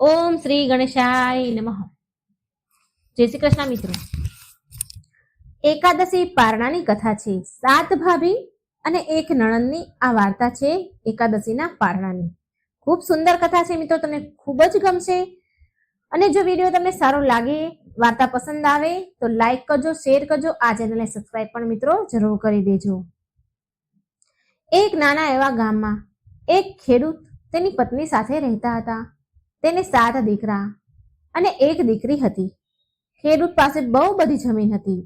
ઓમ શ્રી ગણેશાય નમઃ. જય શ્રી કૃષ્ણ મિત્રો. એકાદશી પારણાની કથા છે. સાત ભાભી અને એક નણંદની આ વાર્તા છે એકાદશીના પારણાની. ખૂબ સુંદર કથા છે મિત્રો, તમને ખૂબ જ ગમશે. અને જો વીડિયો તમને સારો લાગે, વાર્તા પસંદ આવે, તો લાઈક કરજો, શેર કરજો, આ ચેનલને સબસ્ક્રાઈબ પણ મિત્રો જરૂર કરી દેજો. એક નાના એવા ગામમાં એક ખેડૂત તેની પત્ની સાથે રહેતા હતા. તેને સાત દીકરા અને એક દીકરી હતી. ખેડૂત પાસે બહુ બધી જમીન હતી.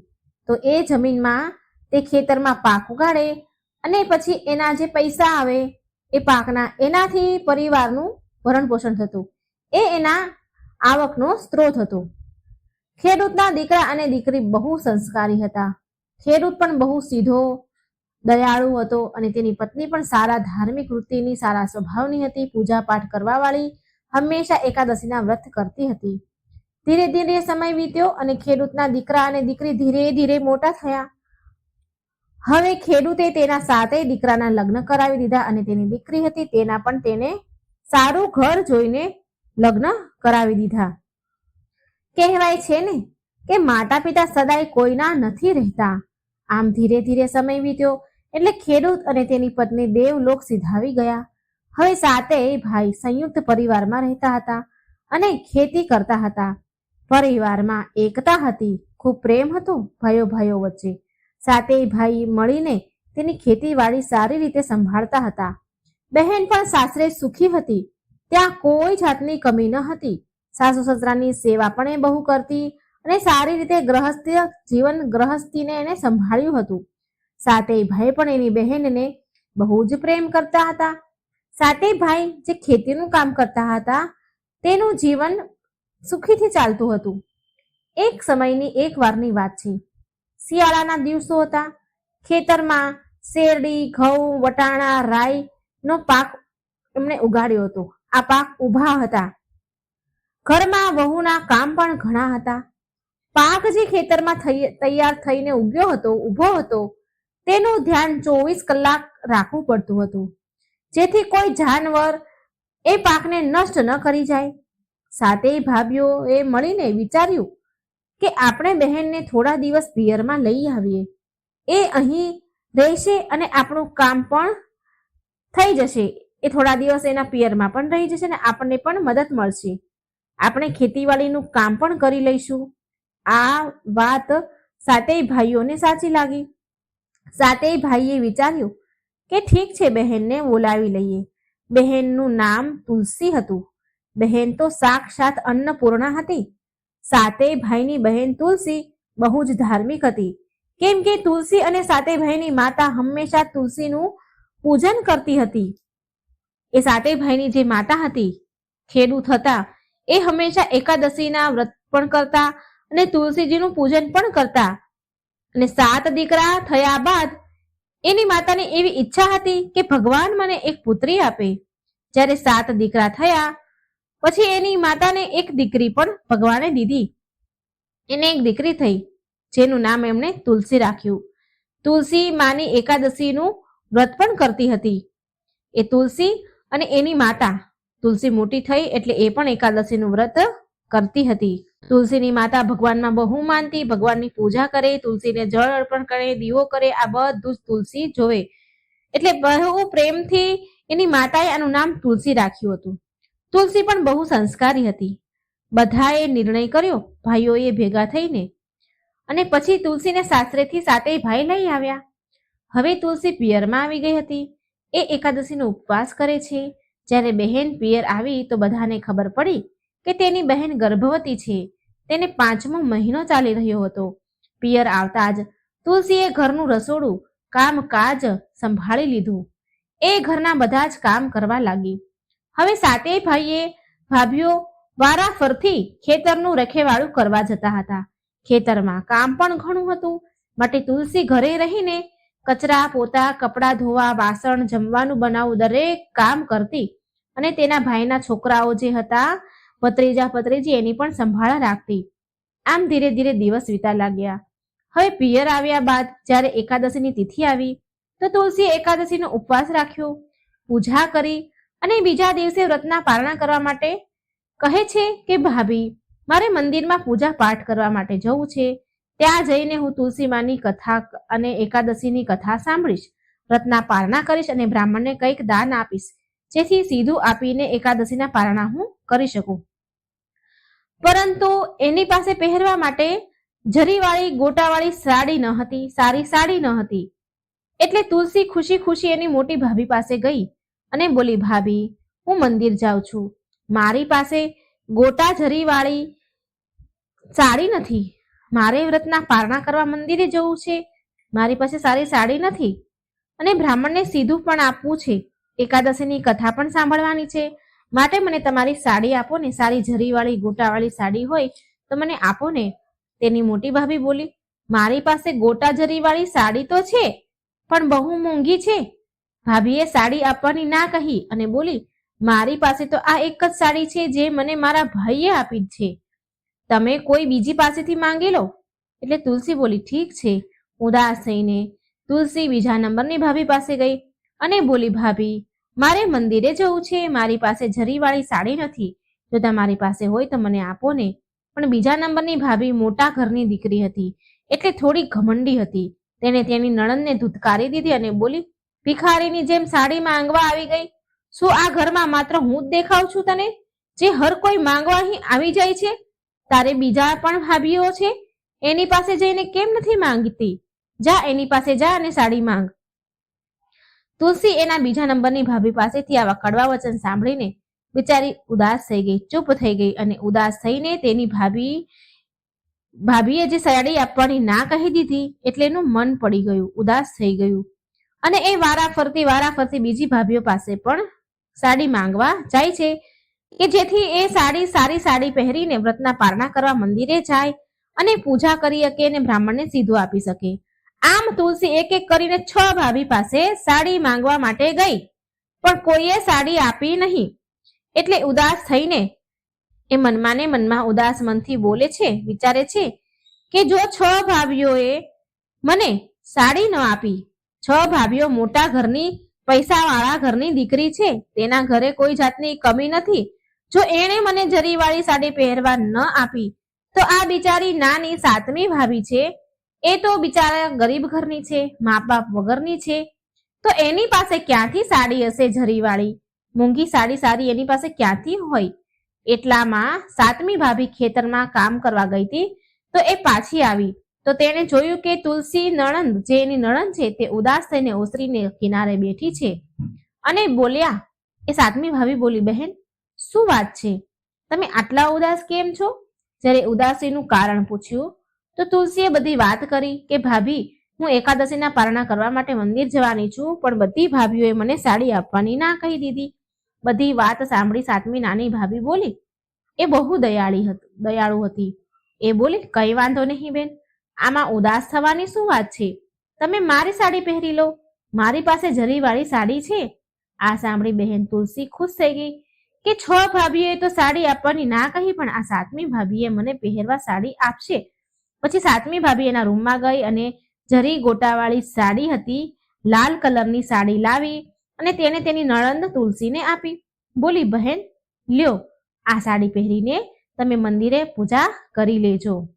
તો એ જમીનમાં તે ખેતરમાં પાક ઉગાડે અને પછી એના જે પૈસા આવે એ પાકના એનાથી પરિવારનું ભરણ પોષણ થતું. એ એના આવકનો સ્ત્રોત હતો. ખેડૂતના દીકરા અને દીકરી બહુ સંસ્કારી હતા. ખેડૂત પણ બહુ સીધો, દયાળુ હતો અને તેની પત્ની પણ સારા ધાર્મિક વૃત્તિની, સારા સ્વભાવની હતી પૂજા પાઠ કરવાવાળી વાળી હંમેશા એકાદશીના વ્રત કરતી હતી. ધીરે ધીરે સમય વીત્યો અને ખેડૂતના દીકરા અને દીકરી ધીરે ધીરે મોટા થયા. હવે ખેડૂતે તેના સાતેય દીકરાના લગ્ન કરાવી દીધા અને તેની દીકરી હતી તેના પણ તેને સારું ઘર જોઈને લગ્ન કરાવી દીધા. કહેવાય છે ને કે માતા પિતા સદાય કોઈના નથી રહેતા. આમ ધીરે ધીરે સમય વીત્યો એટલે ખેડૂત અને તેની પત્ની દેવલોક સિધાવી ગયા. હવે સાતેય ભાઈ સંયુક્ત પરિવારમાં રહેતા હતા અને ખેતી કરતા હતા. પરિવારમાં એકતા હતી, ખૂબ પ્રેમ હતો ભાઈઓ ભાઈઓ વચ્ચે. સાતેય ભાઈ મળીને તેની ખેતીવાડી સારી રીતે સંભાળતા હતા. બહેન પણ સાસરે સુખી હતી, ત્યાં કોઈ જાતની કમી ન હતી. સાસુ સસરાની સેવા પણ એ બહુ કરતી અને સારી રીતે ગ્રહસ્થ જીવન ગ્રહસ્થીને એને સંભાળ્યું હતું. સાતેય ભાઈ પણ એની બહેનને બહુ જ પ્રેમ કરતા હતા. સાતેય ભાઈ જે ખેતીનું કામ કરતા હતા, તેનું જીવન સુખીથી ચાલતું હતું. એક સમયની એક વારની વાત છે. શિયાળાના દિવસો હતા. ખેતરમાં શેરડી, ઘઉં, વટાણા રાઈ નો પાક એમણે ઉગાડ્યો હતો. આ પાક ઊભા હતા. ઘરમાં વહુના કામ પણ ઘણા હતા. પાક જે ખેતરમાં તૈયાર થઈને ઉગ્યો હતો, ઊભો હતો, તેનું ધ્યાન ચોવીસ કલાક રાખવું પડતું હતું. જેથી કોઈ જાનવર એ પાકને નષ્ટ ન કરી જાય. સાતેય ભાભીઓએ મળીને વિચાર્યું કે આપણે બહેનને થોડા દિવસ પિયરમાં લઈ આવીએ. એ અહીં રહેશે અને આપણું કામ પણ થઈ જશે. એ થોડા દિવસ એના પિયરમાં પણ રહી જશે અને આપણને પણ મદદ મળશે. આપણે ખેતીવાડીનું કામ પણ કરી લઈશું. આ વાત સાતેય ભાઈઓને સાચી લાગી. સાતેય ભાઈએ વિચાર્યું કે ઠીક છે, બહેનને બોલાવી લઈએ. બહેનનું નામ તુલસી હતું. બહેન તો સાક્ષાત અન્નપૂર્ણા હતી. સાતેય ભાઈની બહેન તુલસી બહુ જ ધાર્મિક હતી. કેમ કે તુલસી અને સાતેય ભાઈની માતા હંમેશા તુલસીનું પૂજન કરતી હતી. એ સાતેય ભાઈની જે માતા હતી, ખેડૂત હતા, એ હંમેશા એકાદશીના વ્રત પણ કરતા અને તુલસીજીનું પૂજન પણ કરતા. અને સાત દીકરા થયા બાદ એની માતાને એવી ઈચ્છા હતી કે ભગવાન મને એક પુત્રી આપે. જ્યારે સાત દીકરા થયા, પછી એની માતાને એક દીકરી પણ ભગવાને દીધી. એને એક દીકરી થઈ, જેનું નામ એમણે તુલસી રાખ્યું. તુલસી માની એકાદશીનું વ્રત પણ કરતી હતી. એ તુલસી અને એની માતા, તુલસી મોટી થઈ એટલે એ પણ એકાદશીનું વ્રત કરતી હતી. તુલસીની માતા ભગવાનમાં બહુ માનતી, ભગવાનની પૂજા કરે, તુલસીને જળ અર્પણ કરે, દીવો કરે, આ બધું તુલસી જોવે. એટલે બહુ પ્રેમથી એની માતાએ આનું નામ તુલસી રાખ્યું હતું. તુલસી પણ બહુ સંસ્કારી હતી. બધાએ નિર્ણય કર્યો, ભાઈઓએ ભેગા થઈને. અને પછી તુલસીને સાસરેથી સાતેય ભાઈ લઈ આવ્યા. હવે તુલસી પિયરમાં આવી ગઈ હતી. એ એકાદશીનો ઉપવાસ કરે છે. જ્યારે બહેન પિયર આવી તો બધાને ખબર પડી કે તેની બહેન ગર્ભવતી છે. તેને પાંચમો મહિનો ચાલી રહ્યો હતો. પિયર આવતા જ તુલસીએ ઘરનું રસોડું કામ કાજ સંભાળી લીધું. એ ઘરના બધા જ કામ કરવા લાગી. હવે સાતેય ભાઈએ ભાભીઓ વારાફરથી ખેતરનું રખેવાળું કરવા જતા હતા. ખેતરમાં કામ પણ ઘણું હતું. માટે તુલસી ઘરે રહીને કચરા, પોતા, કપડાં ધોવા, વાસણ, જમવાનું બનાવવું દરેક કામ કરતી. અને તેના ભાઈના છોકરાઓ જે હતા ભત્રીજા ભત્રીજી એની પણ સંભાળ રાખતી. આમ ધીરે ધીરે દિવસ વીતા લાગ્યા. હવે પિયર આવ્યા બાદ જ્યારે એકાદશીની તિથિ આવી, તો તુલસીએ એકાદશીનો ઉપવાસ રાખ્યો, પૂજા કરી અને બીજા દિવસે વ્રતના પારણા કરવા માટે કહે છે કે, ભાભી, મારે મંદિરમાં પૂજા પાઠ કરવા માટે જવું છે. ત્યાં જઈને હું તુલસીમાની કથા અને એકાદશીની કથા સાંભળીશ. વ્રતના પારણા કરીશ અને બ્રાહ્મણને કંઈક દાન આપીશ, જેથી સીધું આપીને એકાદશીના પારણા હું કરી શકું. પરંતુ એની પાસે પહેરવા માટે જરીવાળી, ગોટાવાળી સાડી ન હતી, સારી સાડી ન હતી. એટલે તુલસી ખુશી ખુશી એની મોટી ભાભી પાસે ગઈ અને બોલી, ભાભી, હું મંદિર જાઉં છું. મારી પાસે ગોટા જરીવાળી સાડી નથી. મારે વ્રતના પારણા કરવા મંદિરે જવું છે. મારી પાસે સારી સાડી નથી. અને બ્રાહ્મણને સીધું પણ આપવું છે. એકાદશીની કથા પણ સાંભળવાની છે. માટે મને તમારી સાડી આપો ને સારી જરીવાળી ગોટાવાળી સાડી હોય તો મને આપો ને. તેની મોટી ભાભી બોલી, મારી પાસે ગોટા જરીવાળી સાડી તો છે, પણ બહુ મોંઘી છે. ભાભીએ સાડી આપવાની ના કહી અને બોલી, મારી પાસે તો આ એક જ સાડી છે જે મને મારા ભાઈએ આપી છે. તમે કોઈ બીજી પાસેથી માંગી લો એટલે તુલસી બોલી, ઠીક છે. ઉદાસ થઈને તુલસી બીજા નંબરની ભાભી પાસે ગઈ અને બોલી, ભાભી મારે મંદિરે જવું છે, મારી પાસે જરીવાળી સાડી નથી. જો તમારી પાસે હોય તો મને આપો ને. પણ બીજા નંબરની ભાભી મોટા ઘરની દીકરી હતી, એટલે થોડી ઘમંડી હતી. તેણે તેની નણંદને ધૂતકારી દીધી અને બોલી, ભિખારીની જેમ સાડી માંગવા આવી ગઈ? શું આ ઘરમાં માત્ર હું જ દેખાઉં છું તને? જે હર કોઈ માંગવા અહીં આવી જાય છે? તારે બીજા પણ ભાભીઓ છે? એની પાસે જઈને કેમ નથી માંગતી? જા, એની પાસે જા અને સાડી માંગ. તુલસી એના બીજા નંબરની ભાભી પાસેથી આવા કડવા વચન સાંભળીને બિચારી ઉદાસ થઈ ગઈ, ચૂપ થઈ ગઈ અને ઉદાસ થઈને તેની ભાભી, ભાભીએ જે સાડી આપવાની ના કહી દીધી એટલે એનું મન પડી ગયું, ઉદાસ થઈ ગયું. અને એ વારા ફરતી વારા ફરતી બીજી ભાભીઓ પાસે પણ સાડી માંગવા જાય છે કે જેથી એ સાડી, સારી સાડી પહેરીને વ્રતના પારણા કરવા મંદિરે જાય અને પૂજા કરી શકે અને બ્રાહ્મણને સીધું આપી શકે. આમ તુલસી એક એક કરીને છ ભાભી પાસે સાડી માંગવા માટે ગઈ. પણ કોઈએ સાડી આપી નહીં. એટલે ઉદાસ થઈને એ મનમાં ને મનમાં ઉદાસ મનથી બોલે છે, વિચારે છે કે જો છ ભાભીઓએ મને સાડી ન આપી, છ ભાભીઓ મોટા ઘરની, પૈસાવાળા ઘરની દીકરી છે, તેના ઘરે કોઈ જાતની કમી નથી. જો એણે મને જરીવાળી સાડી પહેરવા ન આપી, તો આ બિચારી નાની સાતમી ભાભી છે એ તો બિચારા ગરીબ ઘરની છે મા બાપ વગરની છે. તો એની પાસે ક્યાંથી સાડી હશે જરીવાળી મોંઘી સાડી સારી એની પાસે ક્યાંથી હોય? એટલામાં સાતમી ભાભી ખેતરમાં કામ કરવા ગઈ હતી, તો એ પાછી આવી. તો તેણે જોયું કે તુલસી નણંદ, જે એની નણંદ છે, તે ઉદાસ થઈને ઓસરીને કિનારે બેઠી છે. અને બોલ્યા, એ સાતમી ભાભી બોલી, બહેન, શું વાત છે? તમે આટલા ઉદાસ કેમ છો? જ્યારે ઉદાસીનું કારણ પૂછ્યું તો તુલસીએ બધી વાત કરી કે, ભાભી, હું એકાદશીના પારણા કરવા માટે મંદિર જવાની છું, પણ બધી ભાભીઓએ મને સાડી આપવાની ના કહી દીધી. બધી વાત સાંભળી સાતમી નાની ભાભી બોલી, એ બહુ દયાળી હતી, દયાળુ હતી. એ બોલી, કઈ વાંધો નહીં બેન, આમાં ઉદાસ થવાની શું વાત છે? તમે મારી સાડી પહેરી લો, મારી પાસે જરીવાળી સાડી છે. આ સાંભળી બહેન તુલસી ખુશ થઈ ગઈ કે, છ ભાભીઓએ તો સાડી આપવાની ના કહી, પણ આ સાતમી ભાભીએ મને પહેરવા સાડી આપશે. પછી સાતમી ભાભી એના રૂમમાં ગઈ અને જરી ગોટાવાળી સાડી હતી, લાલ કલરની સાડી લાવી અને તેને તેની નણંદ તુલસીને આપી. બોલી, બહેન, લ્યો, આ સાડી પહેરીને તમે મંદિરે પૂજા કરી લેજો.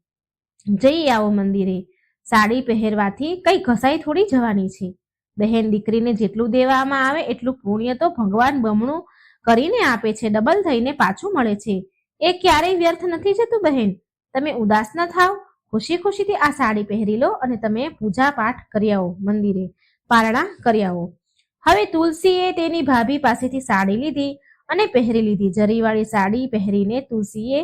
જઈ આવો મંદિરે. સાડી પહેરવાથી કઈ ઘસાઈ થોડી જવાની છે. બહેન દીકરીને જેટલું દેવામાં આવે એટલું પુણ્ય તો ભગવાન બમણું કરીને આપે છે, ડબલ થઈને પાછું મળે છે. એ ક્યારેય વ્યર્થ નથી જતું, બહેન. તમે ઉદાસ ન થાવ. ખુશી ખુશીથી આ સાડી પહેરી લો અને તમે પૂજા પાઠ કરી આવો, મંદિરે પારણા કરી આવો. હવે તુલસીએ તેની ભાભી પાસેથી સાડી લીધી અને પહેરી લીધી. જરીવાળી સાડી પહેરીને તુલસીએ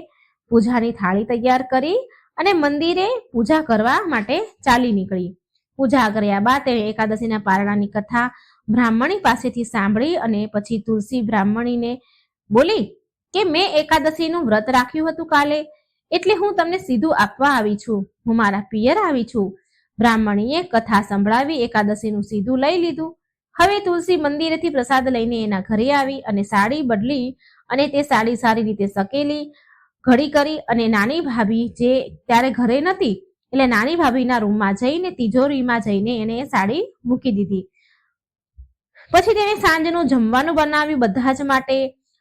પૂજાની થાળી તૈયાર કરી અને મંદિરે પૂજા કરવા માટે ચાલી નીકળી. પૂજા કર્યા બાદ તેણે એકાદશીના પારણાની કથા બ્રાહ્મણી પાસેથી સાંભળી અને પછી તુલસી બ્રાહ્મણીને બોલી કે, મેં એકાદશીનું વ્રત રાખ્યું હતું કાલે. એટલે હું તમને સીધું આપવા આવી છું. હું મારા પિયર આવી છું. બ્રાહ્મણીએ કથા સંભળાવી એકાદશીનું સીધું લઈ લીધું. હવે તુલસી મંદિરેથી પ્રસાદ લઈને એના ઘરે આવી અને સાડી બદલી અને તે સાડી સારી રીતે સકેલી, ઘડી કરી અને નાની ભાભી જે ત્યારે ઘરે નથી એટલે નાની ભાભીના રૂમમાં જઈને, તિજોરીમાં જઈને એને સાડી મૂકી દીધી. પછી તેને સાંજનું જમવાનું બનાવ્યું બધા જ માટે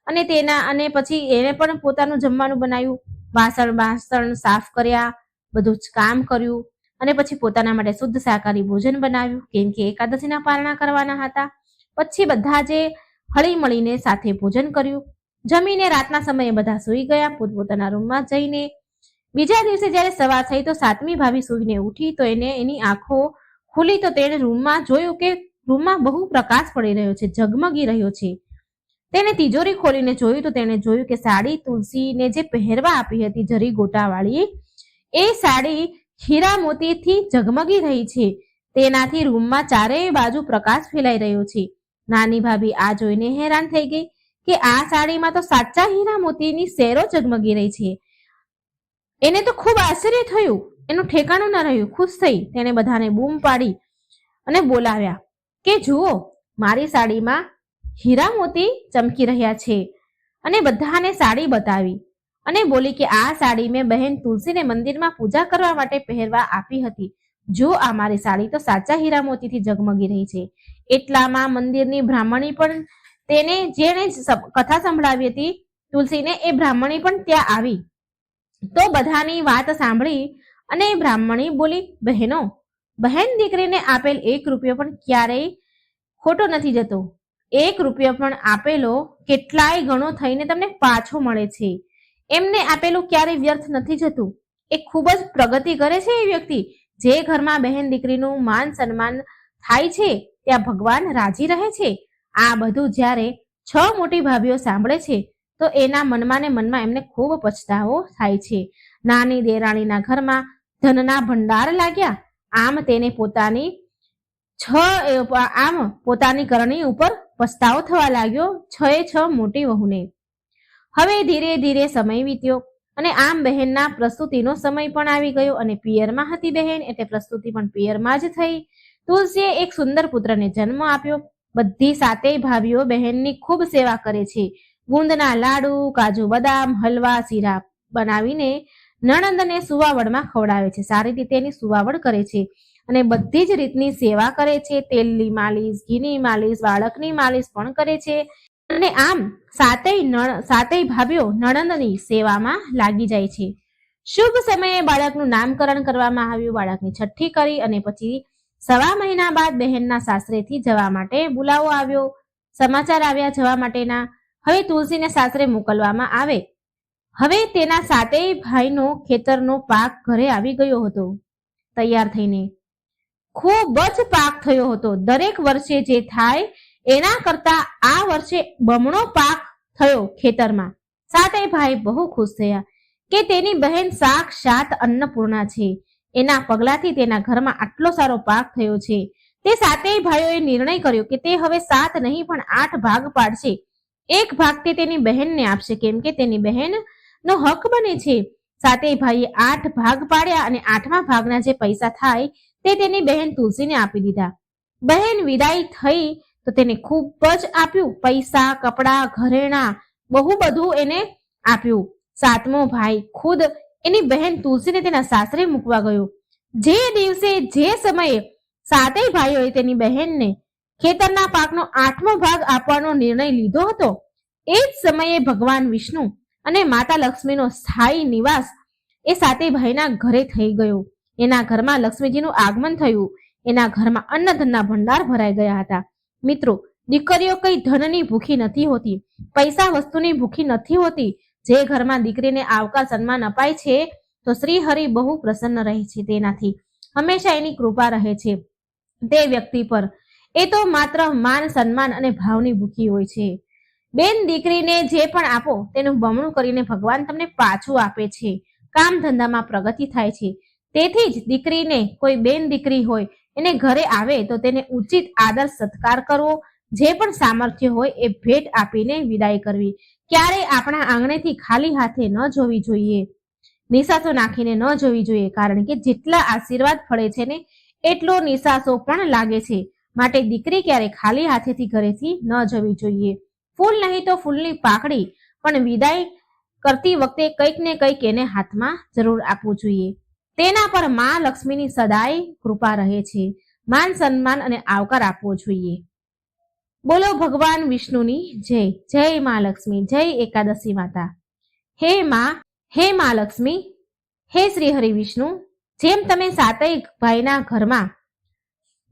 અને તેના અને પછી એને પણ પોતાનું જમવાનું બનાવ્યું. વાસણ બાસણ સાફ કર્યા, બધું જ કામ કર્યું અને પછી પોતાના માટે શુદ્ધ શાકાહારી ભોજન બનાવ્યું. કેમ કે એકાદશીના પારણા કરવાના હતા. પછી બધા જે હળી મળીને સાથે ભોજન કર્યું. જમીને રાતના સમયે બધા સૂઈ ગયા. પોતપોતાના રૂમમાં જઈને બીજા દિવસે જ્યારે સવાર થઈ તો સાતમી ભાભી સૂઈને ઉઠી તો એને એની આંખો ખુલી તો તેણે રૂમમાં જોયું કે રૂમમાં બહુ પ્રકાશ પડી રહ્યો છે, ઝગમગી રહ્યો છે. તેને તિજોરી ખોલીને જોયું તો તેણે જોયું કે સાડી તુલસીને જે પહેરવા આપી હતી જરી ગોટાવાળી, એ સાડી હીરા મોતીથી ઝગમગી રહી છે. તેનાથી રૂમમાં ચારેય બાજુ પ્રકાશ ફેલાઈ રહ્યો છે. નાની ભાભી આ જોઈને હેરાન થઈ ગઈ કે આ સાડીમાં તો સાચા હીરા મોતીની શેરો ઝગમગી રહી છે. એને તો ખૂબ આશ્ચર્ય થયું. એનું ઠેકાણું ન રહ્યું. ખુશ થઈ તેણે બધાને બૂમ પાડી અને બોલાવ્યા કે જુઓ, મારી સાડીમાં હીરા મોતી ચમકી રહ્યા છે અને બધાને સાડી બતાવી અને બોલી કે આ સાડી મેં બહેન તુલસીને મંદિરમાં પૂજા કરવા માટે પહેરવા આપી હતી. જો આ મારી સાડી તો સાચા હીરા મોતીથી ઝગમગી રહી છે. એટલામાં મંદિરની બ્રાહ્મણી પણ તેને જેણે કથા સંભળાવી હતી, તુલસીને એ બ્રાહ્મણી પણ ત્યાં આવી. તો બધાની વાત સાંભળી અને બ્રાહ્મણી બોલી, બહેનો, બહેન દીકરીને આપેલ એક રૂપિયો પણ ક્યારેય ખોટો નથી જતો. એક રૂપિયો પણ આપેલો કેટલાય ગણો થઈને તમને પાછો મળે છે. એમને આપેલું ક્યારેય વ્યર્થ નથી જતું. એ ખૂબ જ પ્રગતિ કરે છે એ વ્યક્તિ. જે ઘરમાં બહેન દીકરીનું માન સન્માન થાય છે, ત્યાં ભગવાન રાજી રહે છે. આ બધું જ્યારે છ મોટી ભાભીઓ સાંભળે છે, તો એના મનમાં ને મનમાં એમને ખૂબ પછતાવો થાય છે. નાની દેરાણીના ઘરમાં ધનના ભંડાર લાગ્યા. આમ તેને પોતાની છ આમ પોતાની કરણી ઉપર પસ્તાવો થવા લાગ્યો છ છ મોટી વહુને. હવે ધીરે ધીરે સમય વીત્યો અને આમ બહેનના પ્રસ્તુતિનો સમય પણ આવી ગયો અને પિયરમાં હતી બહેન એટલે પ્રસ્તુતિ પણ પિયરમાં જ થઈ. તુલસીએ એક સુંદર પુત્રને જન્મ આપ્યો. બધી સાતેય ભાભીઓ બહેનની ખૂબ સેવા કરે છે. ગુંદના લાડુ, કાજુ બદામ, હલવા, શીરા બનાવીને નણંદને સુવાવડમાં ખવડાવે છે. સારી રીતે એની સુવાવડ કરે છે. અને બધી જ રીતની સેવા કરે છે. તેલની માલિશ, ઘીની માલિશ બાળકની માલિશ પણ કરે છે. અને આમ સાતેય નણ સાતેય ભાભીઓ નણંદની સેવામાં લાગી જાય છે. શુભ સમયે બાળકનું નામકરણ કરવામાં આવ્યું. બાળકની છઠ્ઠી કરી અને પછી સવા મહિના બાદ બહેનના સાસરેથી જવા માટે બોલાવો આવ્યો. સમાચાર આવ્યા જવા માટેના. હવે તુલસીને સાસરે મોકલવામાં આવે. હવે તેના સાતેય ભાઈનો ખેતરનો પાક ઘરે આવી ગયો હતો. તૈયાર થઈને ખૂબ જ પાક થયો હતો. દરેક વર્ષે જે થાય, એના કરતા આ વર્ષે બમણો પાક થયો ખેતરમાં. સાતે ભાઈ બહુ ખુશ થયા કે તેની બહેન સાક્ષાત અન્નપૂર્ણા છે. એના પગલાથી તેના ઘરમાં આટલો સારો પાક થયો છે. તે સાતેય ભાઈઓએ નિર્ણય કર્યો કે તે હવે સાત નહીં, પણ આઠ ભાગ પાડશે. એક ભાગ તે તેની બહેનને આપશે, કેમ કે તેની બહેનનો હક બને છે. સાતેય ભાઈએ આઠ ભાગ પાડ્યા અને આઠમા ભાગના જે પૈસા થાય તે તેની બહેન તુલસીને આપી દીધા. બહેન વિદાય થઈ તો તેને ખૂબ જ આપ્યું. પૈસા, કપડાં, ઘરેણા, બહુ બધું એને આપ્યું. સાતમો ભાઈ ખુદ એની બહેન તુલસીને તેના સાસરે મૂકવા ગયો. જે દિવસે, જે સમયે સાતેય ભાઈઓએ તેની બહેનને ખેતરના પાકનો આઠમો ભાગ આપવાનો નિર્ણય લીધો હતો, એ જ સમયે ભગવાન વિષ્ણુ અને માતા લક્ષ્મીનો સ્થાયી નિવાસ એ સાતેય ભાઈના ઘરે થઈ ગયો. એના ઘરમાં લક્ષ્મીજીનું આગમન થયું. એના ઘરમાં અન્નધનના ભંડાર ભરાઈ ગયા હતા. મિત્રો, દીકરીઓ કઈ ધનની ભૂખી નથી હોતી. પૈસા વસ્તુની ભૂખી નથી હોતી. જે ઘરમાં દીકરીને આવકાર સન્માન અપાય છે, તો શ્રી હરિ બહુ પ્રસન્ન રહે છે તેનાથી. હંમેશા એની કૃપા રહે છે તે વ્યક્તિ પર. એ તો માત્ર માન, સન્માન અને ભાવની ભૂખી હોય છે. બેન, દીકરીને જે પણ આપો, તેનું બમણું કરીને ભગવાન તમને પાછું આપે છે. કામ ધંધામાં પ્રગતિ થાય છે. તેથી જ દીકરીને કોઈ બેન દીકરી હોય, એને ઘરે આવે તો તેને ઉચિત આદર સત્કાર કરવો, જે પણ સામર્થ્ય હોય એ ભેટ આપીને વિદાય કરવી. ક્યારે આપણા આંગણેથી ખાલી હાથે ન જોવી જોઈએ, નિશાસો નાખીને ન જોવી જોઈએ, કારણ કે જેટલા આશીર્વાદ ફળે છે ને, એટલો નિશાસો પણ લાગે છે. માટે દીકરી ક્યારે ખાલી હાથેથી ઘરેથી ન જવી જોઈએ. ફૂલ નહીં તો ફૂલની પાકડી પણ વિદાય કરતી વખતે કંઈક ને કંઈક એને હાથમાં જરૂર આપવું જોઈએ. તેના પરમાં લક્ષ્મીની સદાય કૃપા રહે છે. માન સન્માન અને આવકાર આપવો જોઈએ. બોલો ભગવાન વિષ્ણુની જય. જય મા લક્ષ્મી. જય એકાદશી માતા. હે માં, હે મા લક્ષ્મી. હે શ્રી હરિ વિષ્ણુ. જેમ તમે સાતય ભાઈના ઘરમાં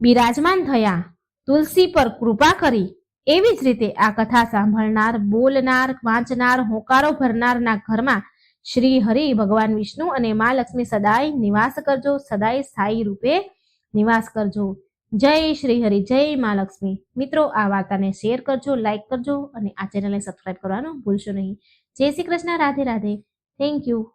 બિરાજમાન થયા, તુલસી પર કૃપા કરી, એવી જ રીતે આ કથા સાંભળનાર, બોલનાર, વાંચનાર, હોકારો ભરનારના ઘરમાં શ્રી હરિ ભગવાન વિષ્ણુ અને મા લક્ષ્મી સદાય નિવાસ કરજો, સદાય સ્થાયી રૂપે નિવાસ કરજો. જય શ્રી હરિ, જય મા લક્ષ્મી. મિત્રો, આ વાર્તાને શેર કરજો, લાઈક કરજો અને આ ચેનલને સબસ્ક્રાઇબ કરવાનું ભૂલશો નહીં. જય શ્રી કૃષ્ણ, રાધે રાધે. Thank you.